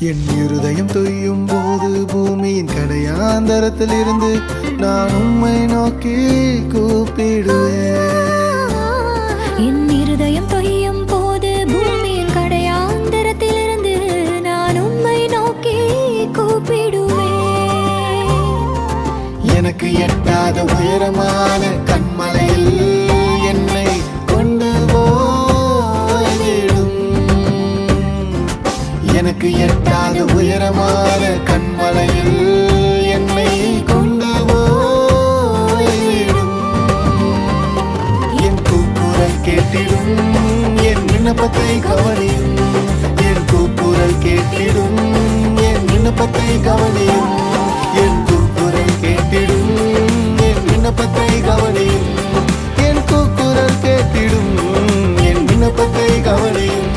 என் இருதயம் தொய்யும் போது பூமியின் கடையாந்தரத்தில் இருந்து நான் உம்மை நோக்கி கூப்பிடுவேன். என் இருதயம் தொய்யும் போது பூமியின் கடையாந்தரத்திலிருந்து நான் உம்மை நோக்கி கூப்பிடுவேன். எனக்கு எட்டாத உயரமான கண்மலையில் எனக்கு எட்டாத உயரமான கண்மலையில் என்னை கொண்டவோ என் கூக்குரல் கேட்டிடும் என் விண்ணப்பத்தை கவனியும். என் கூக்குரல் கேட்டிடும் என் விண்ணப்பத்தை கவனியும். என் கூக்குரல் கேட்டிடும் என் விண்ணப்பத்தை கவனியும். என் கூக்குரல் கேட்டிடும் என் விண்ணப்பத்தை கவனியும்.